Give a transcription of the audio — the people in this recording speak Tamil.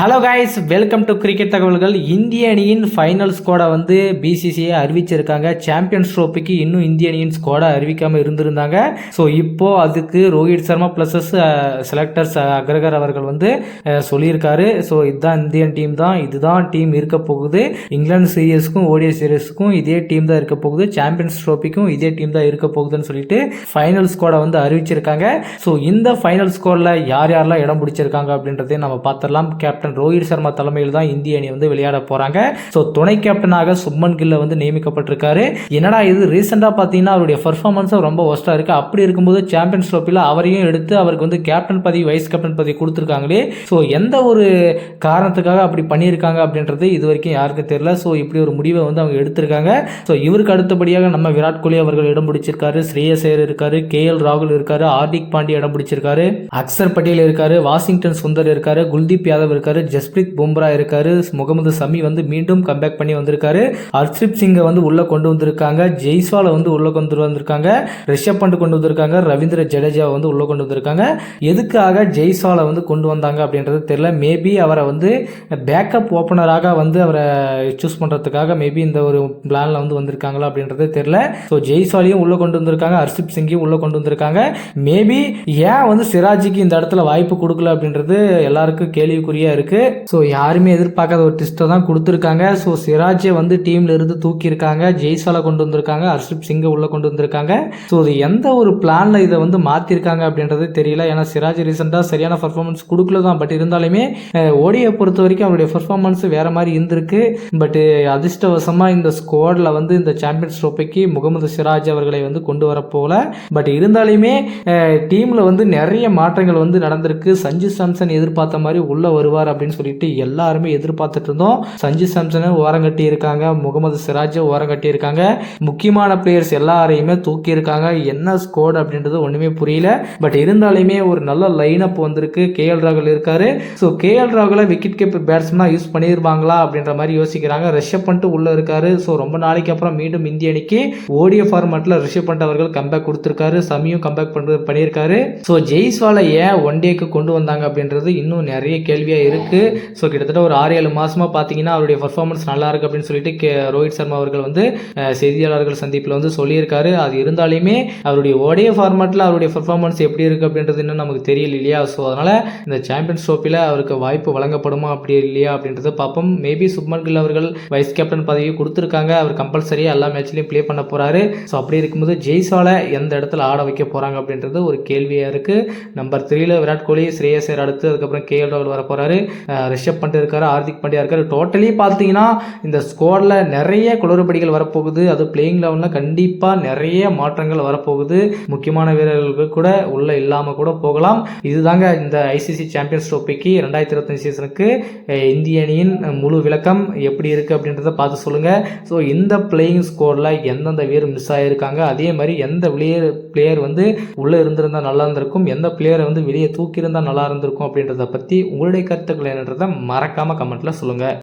Hello guys welcome to cricket தகவல்கள் இந்திய அணியின் ஃபைனல் ஸ்குவாடை வந்து பிசிசிஐ அறிவிச்சிருக்காங்க. சாம்பியன்ஸ் ட்ரோஃபிக்கு இன்னும் இந்திய அணியின் ஸ்குவாடை அறிவிக்காமல் இருந்திருந்தாங்க. ஸோ இப்போது அதுக்கு ரோஹித் சர்மா ப்ளஸஸ் செலக்டர்ஸ் அக்ரகர் அவர்கள் வந்து சொல்லியிருக்காரு. ஸோ இதுதான் இந்தியன் டீம் தான். இதுதான் டீம் இருக்க போகுது. இங்கிலாந்து சீரியஸ்க்கும் ஓடிஐ சீரியஸுக்கும் இதே டீம் தான் இருக்க போகுது. சாம்பியன்ஸ் ட்ரோஃபிக்கும் இதே டீம் தான் இருக்க போகுதுன்னு சொல்லிட்டு ஃபைனல் ஸ்குவாடை வந்து அறிவிச்சிருக்காங்க. ஸோ இந்த ஃபைனல் ஸ்கோரில் யார் யாரெல்லாம் இடம் பிடிச்சிருக்காங்க அப்படின்றதையும் நம்ம பார்த்துடலாம். கேப்டன் ரோஹித் சர்மா தலைமையில் தான் இந்திய அணி வந்து விளையாட போறாங்க. ஸோ துணை கேப்டனாக சுப்மன் கில்ல வந்து நியமிக்கப்பட்டிருக்காரு. என்னடா இது? ரீசெண்டாக பார்த்தீங்கன்னா அவருடைய பர்ஃபார்மன்ஸும் ரொம்ப ஒஸ்ட்டாக இருக்கு. அப்படி இருக்கும்போது சாம்பியன்ஸ் ட்ரோஃபியில் அவரையும் எடுத்து அவருக்கு வந்து கேப்டன் பதவி வைஸ் கேப்டன் பதவி கொடுத்துருக்காங்களே. ஸோ எந்த ஒரு காரணத்துக்காக அப்படி பண்ணியிருக்காங்க அப்படின்றது இது வரைக்கும் யாருக்கும் தெரியல. ஸோ இப்படி ஒரு முடிவை வந்து அவங்க எடுத்திருக்காங்க. ஸோ இவருக்கு அடுத்தபடியாக நம்ம விராட் கோலி அவர்கள் இடம் பிடிச்சிருக்காரு. ஸ்ரேயசேர் இருக்காரு. கே எல் ராகுல் இருக்காரு. ஹார்திக் பாண்டிய இடம் பிடிச்சிருக்காரு. அக்சர் பட்டேல் இருக்காரு. வாஷிங்டன் சுந்தர் இருக்காரு. குல்தீப் யாதவ் இருக்காரு. ஜஸ்பிரீத் பும்ரா இருக்காரு முகமது சமி வந்து மீண்டும் கம்பேக் பண்ணி வந்திருக்காரு. ஹர்ஷிப் சிங்கை வந்து உள்ள கொண்டு வந்திருக்காங்க ஜெய்ஸ்வாலை வந்து உள்ள கொண்டு வந்திருக்காங்க ரிஷப் பண்ட் கொண்டு வந்திருக்காங்க ரவீந்திர ஜடேஜாவை வந்து உள்ள கொண்டு வந்திருக்காங்க. எதுக்காக ஜெய்ஸ்வாலை வந்து கொண்டு வந்தாங்க அப்படின்றது தெரியல. மேபி அவரை வந்து பேக்கப் ஓப்பனராக வந்து அவரை சூஸ் பண்ணுறதுக்காக மேபி இந்த ஒரு பிளானில் வந்து வந்திருக்காங்களா அப்படின்றது தெரியல. ஸோ ஜெய்ஸ்வாலையும் உள்ளே கொண்டு வந்திருக்காங்க ஹர்ஷிப் சிங்கையும் உள்ளே கொண்டு வந்திருக்காங்க. மேபி ஏன் வந்து சிராஜிக்கு இந்த இடத்துல வாய்ப்பு கொடுக்கல அப்படின்றது எல்லாருக்கும் கேள்விக்குறியாக இருக்குது ஸோ யாருமே எதிர்பார்க்காத ஒரு டிஸ்ட்டை தான் கொடுத்துருக்காங்க. ஸோ சிராஜை வந்து டீம்ல இருந்து தூக்கியிருக்காங்க. ஜெய்ஸ்வாலை கொண்டு வந்திருக்காங்க. ஹர்ஷிப் சிங்கை உள்ளே கொண்டு வந்திருக்காங்க. ஸோ இது எந்த ஒரு பிளானில் இதை வந்து மாற்றிருக்காங்க அப்படின்றது தெரியல. ஏன்னா சிராஜ் ரீசெண்டாக சரியான பர்ஃபார்மன்ஸ் கொடுக்கல தான். பட் இருந்தாலுமே ஓடியை பொறுத்த வரைக்கும் அவருடைய பர்ஃபார்மன்ஸ் வேற மாதிரி இருந்திருக்கு. பட் அதிர்ஷ்டவசமாக இந்த ஸ்குவாடில் வந்து இந்த சாம்பியன்ஸ் ட்ரோஃபிக்கு முகமது சிராஜ் அவர்களை வந்து கொண்டு வர பட் இருந்தாலுமே டீமில் வந்து நிறைய மாற்றங்கள் வந்து நடந்திருக்கு. சஞ்சு சாம்சன் எதிர்பார்த்த மாதிரி உள்ளே வருவார் அப்படின்னு சொல்லிட்டு எல்லாருமே எதிர்பார்த்துட்டு இருந்தோம் சஞ்சு சாம்சனை ஓரம் கட்டி இருக்காங்க முகமது சிராஜை ஓரம் கட்டி இருக்காங்க முக்கியமான பிளேயர்ஸ் எல்லாரையுமே தூக்கி இருக்காங்க என்ன ஸ்கோர் அப்படின்றது ஒன்றுமே புரியல. பட் இருந்தாலுமே ஒரு நல்ல லைன் அப் வந்திருக்கு கேஎல் ராகுல் இருக்காரு. ஸோ கேஎல் ராகுலை விக்கெட் கீப்பர் பேட்ஸ்மனாக யூஸ் பண்ணியிருப்பாங்களா அப்படின்ற மாதிரி யோசிக்கிறாங்க. ரிஷப் பண்ணிட்டு உள்ளே இருக்காரு. ஸோ ரொம்ப நாளைக்கு அப்புறம் மீண்டும் இந்திய அணிக்கு ஓடிய ஃபார்மேட்டில் ரிஷப் பண்ட் அவர்கள் கம்பேக் கொடுத்துருக்காரு. சமியும் கம்பேக் பண்ணுறது பண்ணியிருக்காரு. ஸோ ஜெய்ஸ்வாலை ஏன் ஒன் டேக்கு கொண்டு வந்தாங்க அப்படின்றது இன்னும் நிறைய கேள்வியாக இருக்கு. ஸோ கிட்டத்தட்ட ஒரு ஆறு ஏழு மாசமா பார்த்தீங்கன்னா அவருடைய பர்ஃபார்மன்ஸ் நல்லா இருக்கு அப்படின்னு சொல்லிட்டு கே ரோஹித் சர்மா அவர்கள் வந்து செய்தியாளர்கள் சந்திப்பில் வந்து சொல்லியிருக்காரு. அது இருந்தாலுமே அவருடைய ஓடிய ஃபார்மேட்டில் அவருடைய பர்ஃபார்மன்ஸ் எப்படி இருக்கு அப்படின்றது இன்னும் நமக்கு தெரியல இல்லையா? ஸோ அதனால இந்த சாம்பியன்ஸ் ட்ரோஃபியில் அவருக்கு வாய்ப்பு வழங்கப்படுமா அப்படி இல்லையா அப்படின்றத பார்ப்போம் மேபி சுப்மன் கில் அவர்கள் வைஸ் கேப்டன் பதவியை கொடுத்துருக்காங்க. அவர் கம்பல்சரியாக எல்லா மேட்ச்லையும் ப்ளே பண்ண போறாரு. ஸோ அப்படி இருக்கும்போது ஜெய்ஸ்வாலை எந்த இடத்துல ஆட வைக்க போறாங்க அப்படின்றது ஒரு கேள்வியாக இருக்கு. நம்பர் த்ரீல விராட் கோலி ஸ்ரேயஸ் அடுத்து அதுக்கப்புறம் கே எல் ராகுல் வர போறாரு ரிஷப் பண்ணிட்டு இருக்காரு ஹார்திக் பாண்டியா இருக்காரு. டோட்டலி பார்த்தீங்கன்னா இந்த ஸ்குவாடில் நிறைய குளறுபடிகள் வரப்போகுது. அது பிளேயிங் லெவலில் கண்டிப்பாக நிறைய மாற்றங்கள் வரப்போகுது. முக்கியமான வீரர்கள் கூட உள்ள இல்லாமல் கூட போகலாம். இதுதாங்க இந்த ஐசிசி சாம்பியன்ஸ் ட்ரோஃபிக்கு ரெண்டாயிரத்தி இருபத்தஞ்சு சீசனுக்கு இந்திய அணியின் முழு விளக்கம் எப்படி இருக்குது அப்படின்றத பார்த்து சொல்லுங்கள் ஸோ இந்த பிளேயிங் ஸ்கோரில் எந்தெந்த வீரர் மிஸ் ஆகியிருக்காங்க அதே மாதிரி எந்த பிளேயர் பிளேயர் வந்து உள்ளே இருந்திருந்தால் நல்லா இருந்திருக்கும்? எந்த பிளேயரை வந்து வெளியே தூக்கியிருந்தால் நல்லா இருந்திருக்கும் அப்படின்றத பற்றி உங்களுடைய கருத்துக்கள் என்னன்றதை மறக்காமல் கமெண்ட்டில் சொல்லுங்கள்